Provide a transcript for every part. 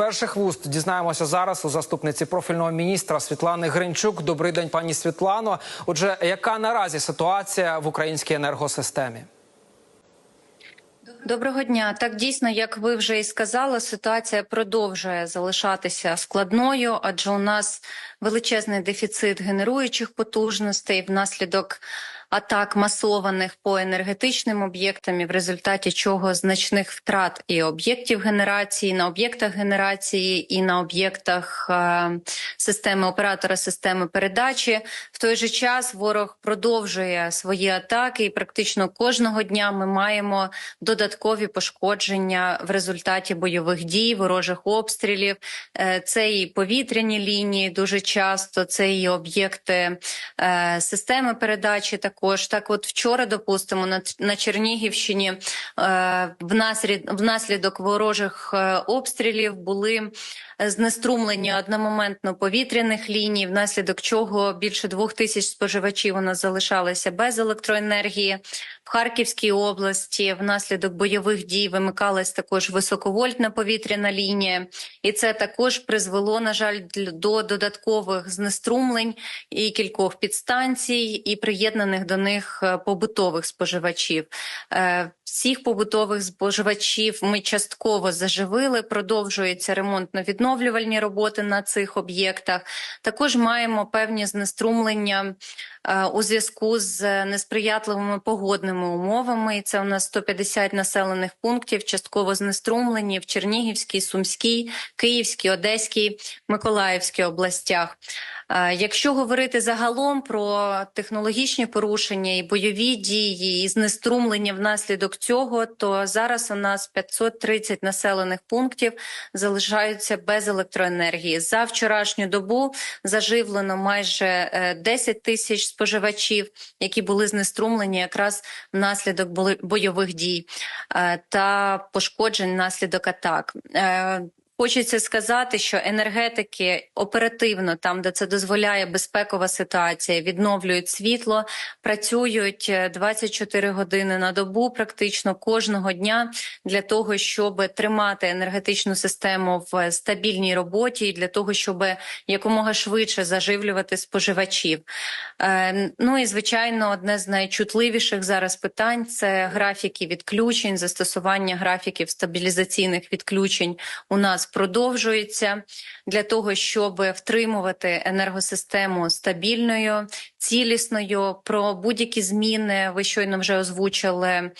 перших вуст дізнаємося зараз у заступниці профільного міністра Світлани Гринчук. Добрий день, пані Світлано. Отже, яка наразі ситуація в українській енергосистемі? Доброго дня. Так дійсно, як ви вже і сказали, ситуація продовжує залишатися складною, адже у нас величезний дефіцит генеруючих потужностей внаслідок атак масованих по енергетичним об'єктам, і в результаті чого значних втрат і об'єктів генерації на об'єктах генерації, і на об'єктах е, системи оператора системи передачі. В той же час ворог продовжує свої атаки, і практично кожного дня ми маємо додаткові пошкодження в результаті бойових дій, ворожих обстрілів. Е, Це і повітряні лінії дуже часто, це і об'єкти е, системи передачі. Також так, от вчора, допустимо, на, на Чернігівщині е, внаслід, внаслідок ворожих е, обстрілів були знеструмлені одномоментно повітряних ліній, внаслідок чого більше двох тисяч споживачів у нас залишалися без електроенергії. В Харківській області внаслідок бойових дій вимикалась також високовольтна повітряна лінія, і це також призвело, на жаль, до додаткових знеструмлень і кількох підстанцій, і приєднаних до них е, побутових споживачів. Е, Всіх побутових споживачів ми частково заживили. Продовжуються ремонтно-відновлювальні роботи на цих об'єктах. Також маємо певні знеструмлення у зв'язку з несприятливими погодними умовами. І це у нас 150 населених пунктів, частково знеструмлені в Чернігівській, Сумській, Київській, Одеській, Миколаївській областях. Е, Якщо говорити загалом про технологічні порушення і бойові дії, і знеструмлення внаслідок цього, то зараз у нас 530 населених пунктів залишаються без електроенергії. За вчорашню добу заживлено майже е, 10 тисяч споживачів, які були знеструмлені якраз внаслідок бойових дій е, та пошкоджень внаслідок атак. Е, Хочеться сказати, що енергетики оперативно, там де це дозволяє безпекова ситуація, відновлюють світло, працюють е, 24 години на добу, практично кожного дня для того, щоб тримати енергетичну систему в стабільній роботі, і для того, щоб якомога швидше заживлювати споживачів. Е, Ну і звичайно, одне з найчутливіших зараз питань це графіки відключень, застосування графіків стабілізаційних відключень у нас продовжується для того, щоб втримувати енергосистему стабільною, цілісною. Про будь-які зміни ви щойно вже озвучили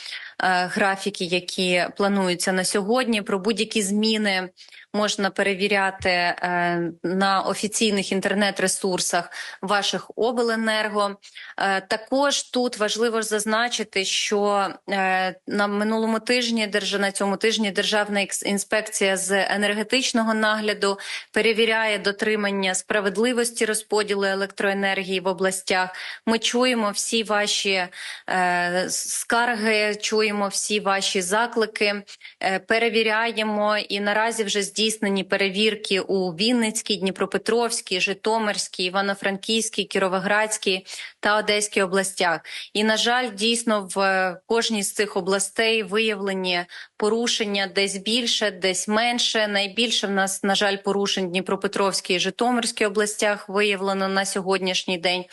графіки, які плануються на сьогодні. Про будь-які зміни можна перевіряти е, на офіційних інтернет-ресурсах ваших обленерго. Е, Також тут важливо зазначити, що е, на минулому тижні на цьому тижні Державна інспекція з енергетичного нагляду перевіряє дотримання справедливості розподілу електроенергії в областях. Ми чуємо всі ваші е, скарги, чуємо всі ваші заклики, е, перевіряємо і наразі вже здійснені перевірки у Вінницькій, Дніпропетровській, Житомирській, Івано-Франківській, Кіровоградській та Одеській областях. І на жаль, дійсно в е, кожній з цих областей виявлені порушення десь більше, десь менше. Найбільше в нас, на жаль, порушень в Дніпропетровській і Житомирській областях виявлено на сьогоднішній день.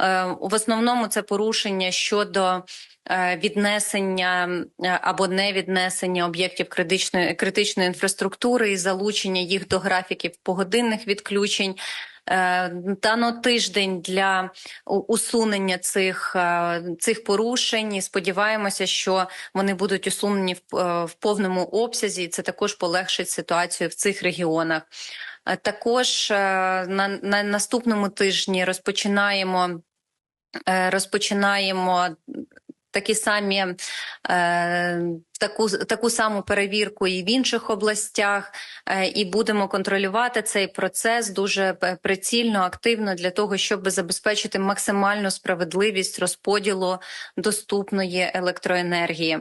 Е, В основному це порушення щодо віднесення е, або невіднесення об'єктів критичної критичної інфраструктури і залучення їх до графіків погодинних відключень. Е, Дано тиждень для усунення цих, е, цих порушень. І сподіваємося, що вони будуть усунені в, е, в повному обсязі, і це також полегшить ситуацію в цих регіонах. Е, Також е, на, на наступному тижні розпочинаємо е, розпочинаємо такі самі е, таку таку саму перевірку і в інших областях, е, і будемо контролювати цей процес дуже прицільно, активно для того, щоб забезпечити максимальну справедливість розподілу доступної електроенергії.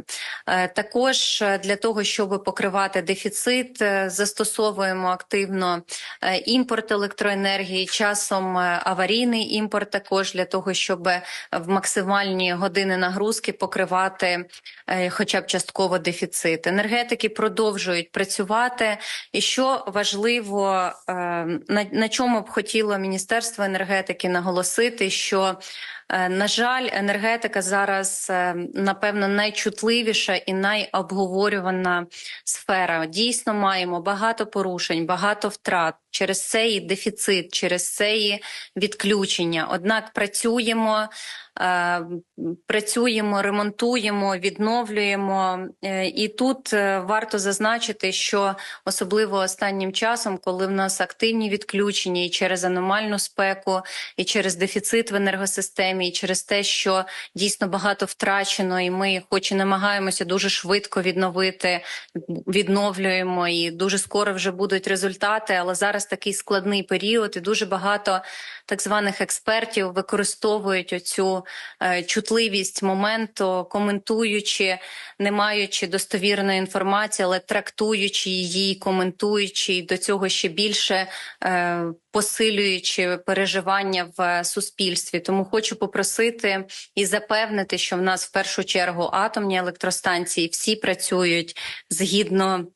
Е, Також е, для того, щоб покривати дефіцит, е, застосовуємо активно е, імпорт електроенергії, часом е, аварійний імпорт, також для того, щоб в максимальні години нагрузки покривати е, хоча б частково частково дефіцит. Енергетики продовжують працювати. І що важливо, е, на, чому б хотіло Міністерство енергетики наголосити, що на жаль, енергетика зараз е, напевно найчутливіша і найобговорювана сфера. Дійсно, маємо багато порушень, багато втрат через цей дефіцит, через цей відключення. Однак працюємо. е, Працюємо, ремонтуємо, відновлюємо, Е, і тут е, варто зазначити, що особливо останнім часом, коли в нас активні відключення і через аномальну спеку, і через дефіцит в енергосистемі, і через те, що дійсно багато втрачено, і ми, хоч і намагаємося дуже швидко відновити, відновлюємо, і дуже скоро вже будуть результати. Але зараз такий складний період, і дуже багато так званих експертів використовують оцю е, чутливість моменту, коментуючи, не маючи достовірної інформації, але трактуючи її, коментуючи і до цього ще більше е, посилюючи переживання в суспільстві. Тому хочу попросити і запевнити, що в нас в першу чергу атомні електростанції всі працюють згідно.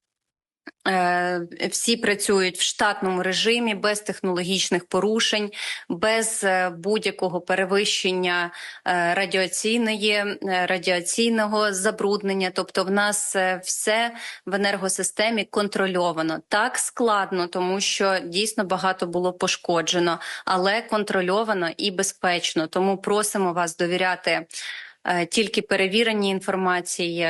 Е, Всі працюють в штатному режимі без технологічних порушень, без е, будь-якого перевищення е, радіаційної радіаційного забруднення. Тобто, в нас все в енергосистемі контрольовано. Так складно, тому що дійсно багато було пошкоджено, але контрольовано і безпечно. Тому просимо вас довіряти тільки перевіреній інформації.